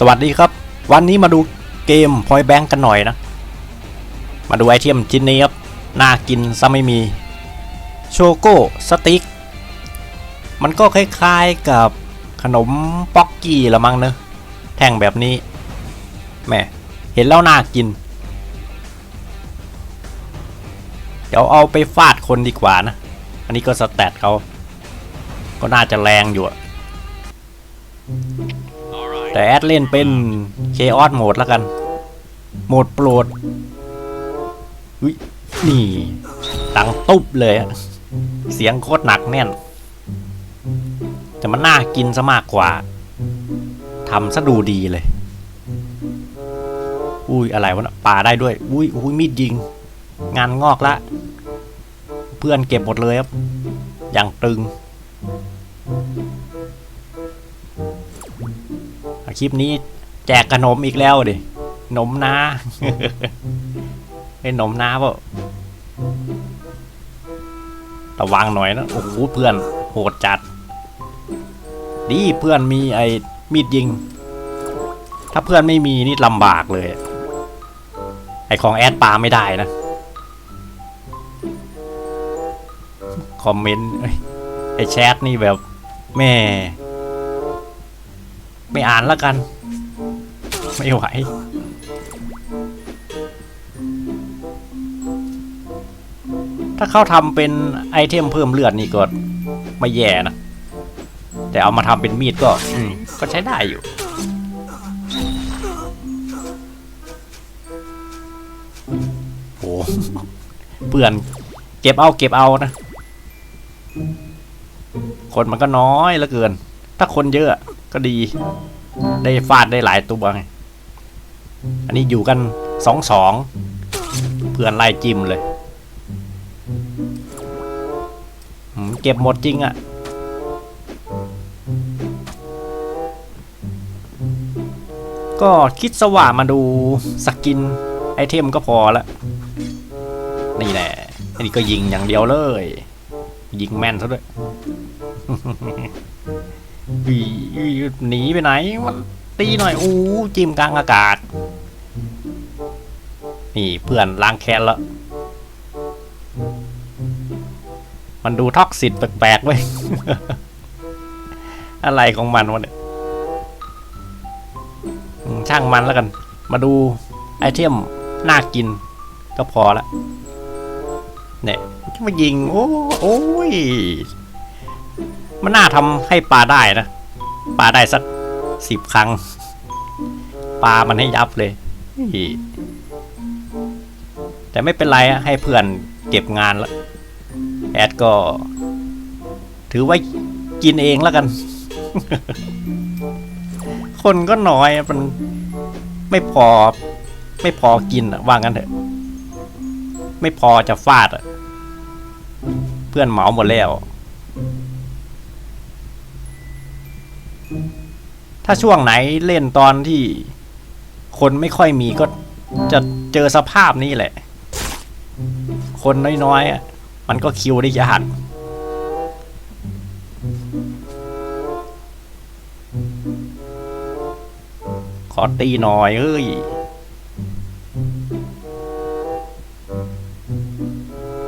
สวัสดีครับ วันนี้มาดูเกม Point Bank กันหน่อยนะ มาดูไอเทมชิ้นนี้ครับ น่ากินซะไม่มี โชโก้สติ๊ก มันก็คล้ายๆกับขนมป๊อกกี้ละมั้งเนอะแท่งแบบนี้แม่เห็นแล้วน่ากิน เดี๋ยวเอาไปฟาดคนดีกว่านะ อันนี้ก็สแตทเขา ก็น่าจะแรงอยู่อะ แต่แอดเล่นเป็นเคออสโหมดแล้วกัน โหมดโปรดอุ๊ยนี่ดังตุ๊บเลยอะเสียงโคตรหนักแน่น แต่มันน่ากินซะมากกว่าทำซะดูดีเลย อุ้ยอะไรวะนะปลาได้ด้วย อุ้ยอุ้ยมีดยิง งานงอกละ เพื่อนเก็บหมดเลยครับ อย่างตึง คลิปนี้แจกขนมอีกแล้วดิหนมนาไอ้หนมนาเปล่าระวังหน่อยนะ โอ้โหเพื่อนโหดจัด ดีเพื่อนมีไอ้มีดยิง ถ้าเพื่อนไม่มีนี่ลำบากเลย ไอของแอดปาไม่ได้นะ คอมเมนต์เอ้ยไอแชทนี่แบบแม่ ไม่อ่านแล้วกัน ไม่ไหวถ้าเขาทำเป็นไอเทมเพิ่มเลือดนี่ก็ไม่แย่นะ แต่เอามาทำเป็นมีดก็ก็ใช้ได้อยู่ โอ้เปื่อนเก็บเอาเก็บเอานะ คนมันก็น้อยเหลือเกิน ถ้าคนเยอะ ก็ดี ได้ฟาดได้หลายตัวไง อันนี้อยู่กันสองสองเพื่อนไล่จิ้มเลยเก็บหมดจริงอะ่ะก็คิดสว่ามาดูสกินไอเทมก็พอละ นี่แหละอันนี้ก็ยิงอย่างเดียวเลย ยิงแม่นซะด้วย วีหนีไปไหนมันตีหน่อยอู้จิ้มกลางอากาศ นี่เพื่อนล้างแค้นแล้วมันดูท็อกซิตแปลกๆเว้ยอะไรของมันวะเนี่ยช่างมันแล้วกัน มาดูไอเทมน่ากินก็พอละ เนี่ยมายิง โอ้โอ้ยมันน่าทำให้ปลาได้นะ ปลาได้สักสิบครั้ง ปลามันให้ยับเลย แต่ไม่เป็นไรให้เพื่อนเก็บงานละแอดก็ ถือไว้กินเองแล้วกัน คนก็น้อยมันไม่พอ ไม่พอกินอะว่างั้นเถอะ ไม่พอจะฟาดอะเพื่อนเหมาหมดแล้ว ถ้าช่วงไหนเล่นตอนที่คนไม่ค่อยมีก็จะเจอสภาพนี้แหละ คนน้อยๆมันก็คิวได้ยากขอตีหน่อยเอ้ย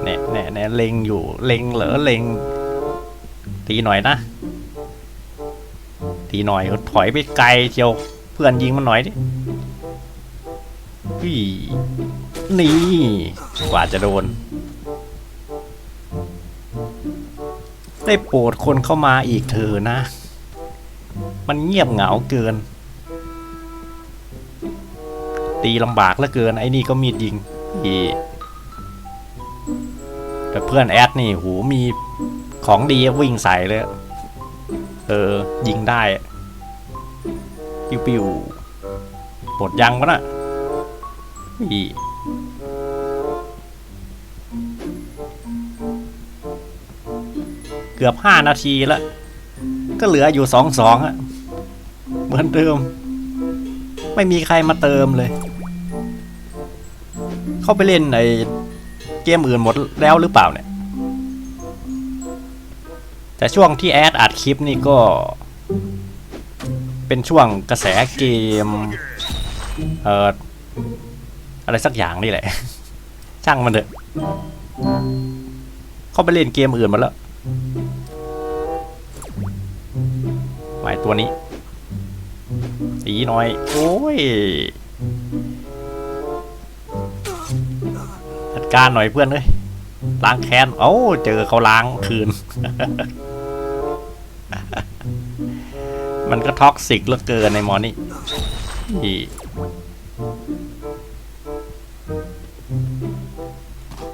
แน่แน่แน่เล็งอยู่เล็งเหรอเล็งตีหน่อยนะ ตีหน่อยถอยไปไกลเชียวเพื่อนยิงมันหน่อยดิพี่นี่ กว่าจะโดน ได้โปรดคนเข้ามาอีกเถอนะ มันเงียบเหงาเกิน ตีลำบากเหลือเกิน ไอ้นี่ก็มีดยิงพี่แต่เพื่อนแอดนี่ หูมีของดีวิ่งใส่เลย เออ ยิงได้ ปิวปิวหมดยังปะน่ะอีเกือบห้านาทีแล้ว ก็เหลืออยู่สองสองอะเหมือนเดิม ไม่มีใครมาเติมเลย เข้าไปเล่นในเกมอื่นหมดแล้วหรือเปล่าเนี่ย แต่ช่วงที่แอดอัดคลิปนี่ก็ เป็นช่วงกระแสเกม เอ่อ อะไรสักอย่างนี่แหละ ช่างมันเถอะ เข้าไปเล่นเกมอื่นมาแล้วหมายตัวนี้ตีหน่อย โอ้ยจัดการหน่อยเพื่อนเอ้ยล้างแค้น เอ้า เจอเขาล้างคืน มันก็ท็อกซิกเหลือเกินในมอนี่อี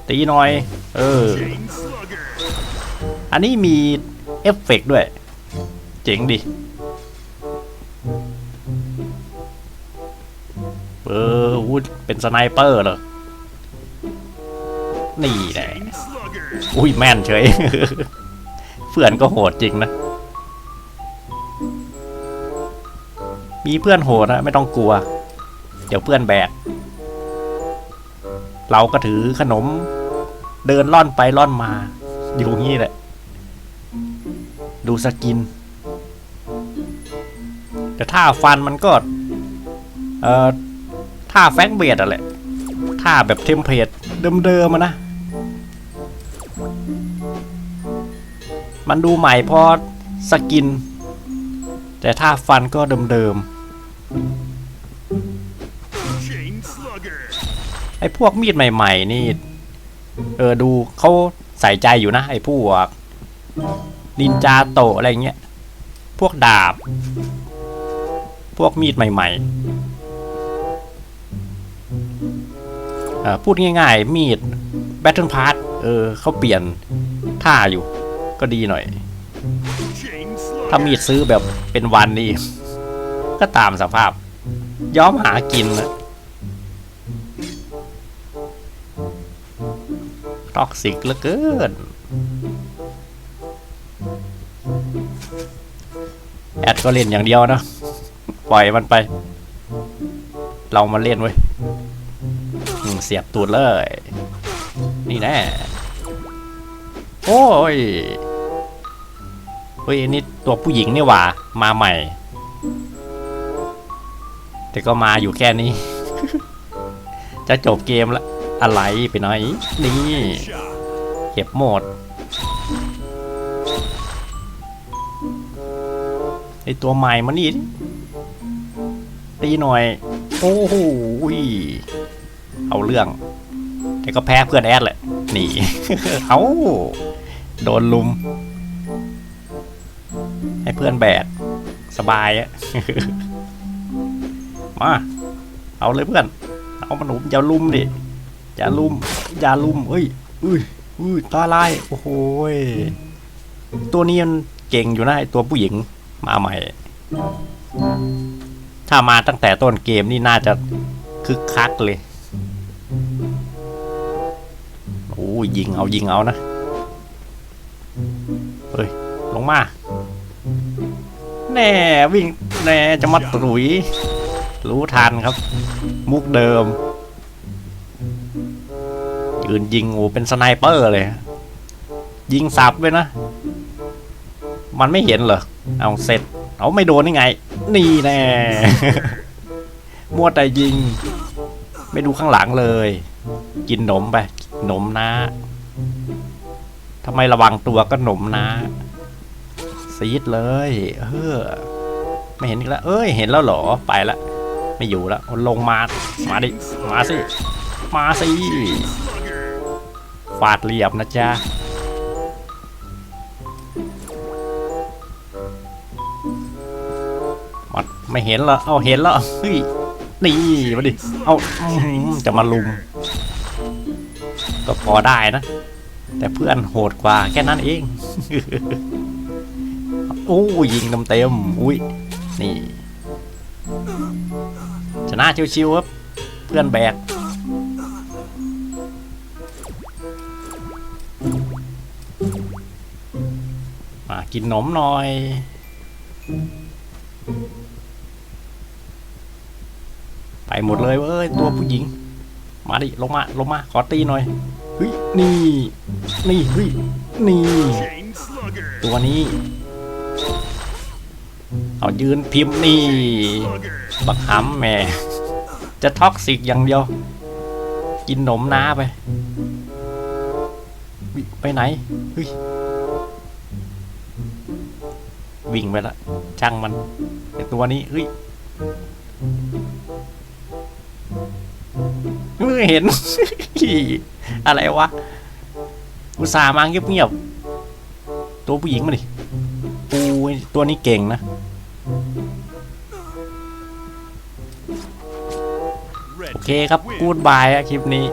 ตีหน่อย เออ อันนี้มีเอฟเฟกต์ด้วย เจ๋งดิเออวุดเป็นสไนเปอร์เหรอ นี่แหละอุ้ยแม่นเฉย เพื่อนก็โหดจริงนะ มีเพื่อนโหดนะไม่ต้องกลัว เดี๋ยวเพื่อนแบก เราก็ถือขนม เดินล่อนไปล่อนมา อยู่งี้แหละ ดูสกิน แต่ท่าฟันมันก็ เอ่อท่าแฟงเบียดอะแหละท่าแบบเทมเพลตเดิมๆอะนะ มันดูใหม่เพอสกิน แต่ท่าฟันก็เดิมๆ ไอ้พวกมีดใหม่ ๆ นี่ เออดูเขาใส่ใจอยู่นะ ไอ้พวกนินจาโตอะไรเงี้ย พวกดาบ พวกมีดใหม่ๆเออพูดง่ายๆ มีด Battle Pass เออเขาเปลี่ยนท่าอยู่ ก็ดีหน่อย ถ้ามีดซื้อแบบเป็นวันนี่ ก็ตามสภาพ ย้อมหากินนะท็อกซิกเหลือเกิน แอดก็เล่นอย่างเดียวนะ ปล่อยมันไป เรามาเล่นเว้ยเสียบตูดเลย นี่แน่ โอ้ย เฮ้ยนนี่ตัวผู้หญิงนี่หว่า มาใหม่ แต่ก็มาอยู่แค่นี้ จะจบเกมแล้วอะไรไปหนนี่ เก็บหมดไอตัวใหม่มานี่ตีหน่อย โอ้โหยเอาเรื่อง แต่ก็แพ้เพื่อนแอดแหละหนีเอาโดนลุม ให้เพื่อนแบกสบายอะ มา เอาเลยเพื่อน เอามันหนุมอย่าลุมดิ อย่าลุม อย่าลุมเอ้ยอุ้ยอุ้ยตาลาย โอ้โหตัวนี้มันเก่งอยู่นะไอตัวผู้หญิงมาใหม่ ถ้ามาตั้งแต่ต้นเกมนี่น่าจะคึกคักเลยโอ้ยยิงเอายิงเอานะเฮ้ยลงมา แน่วิ่งแน่จะมาตรุย รู้ทันครับ มุกเดิม ยืนยิงโอ้เป็นสไนเปอร์เลย ยิงสับเลยนะ มันไม่เห็นเหรอ เอาเสร็จ เอาไม่โดนนี่ไง นี่แน่มัวแต่ยิง ไม่ดูข้างหลังเลย กินหนมไปหนมนะทำไมระวังตัวก็หนมนะซีดเลย เออ ไม่เห็นอีกแล้ว เอ้ย เห็นแล้วเหรอ ไปละ ไม่อยู่แล้วลงมา มาดิ มาสิ มาสิ ฟาดเรียบนะจ๊ะ มันไม่เห็นเหรอเอาเห็นล้วเฮ้ย นี่มาดิ เอาจะมาลุม ก็พอได้นะ แต่เพื่อนโหดกว่าแค่นั้นเองโอ้ยิงเต็มๆอุ้ย นี่ ชนะชิวๆครับ เพื่อนแบก มากินนมหน่อยไปหมดเลยเว้ยตัวผู้หญิง มาดิลงมาลงมาขอตีหน่อยเฮ้ยนี่นี่เฮ้ยนี่ ตัวนี้ เอายืนพิมพ์นี่ บักหำแม่ จะท็อกซิกอย่างเดียว กินหนมน้าไป ไปไหนเฮ้ยวิ่งไปละช่างมันไอตัวนี้เฮ้ยไม่เห็น อะไรวะอุตส่าห์มาเงียบๆตัวผู้หญิงมาดิปูตัวนี้เก่งนะ เคครับกูดบายอะคลิปนี้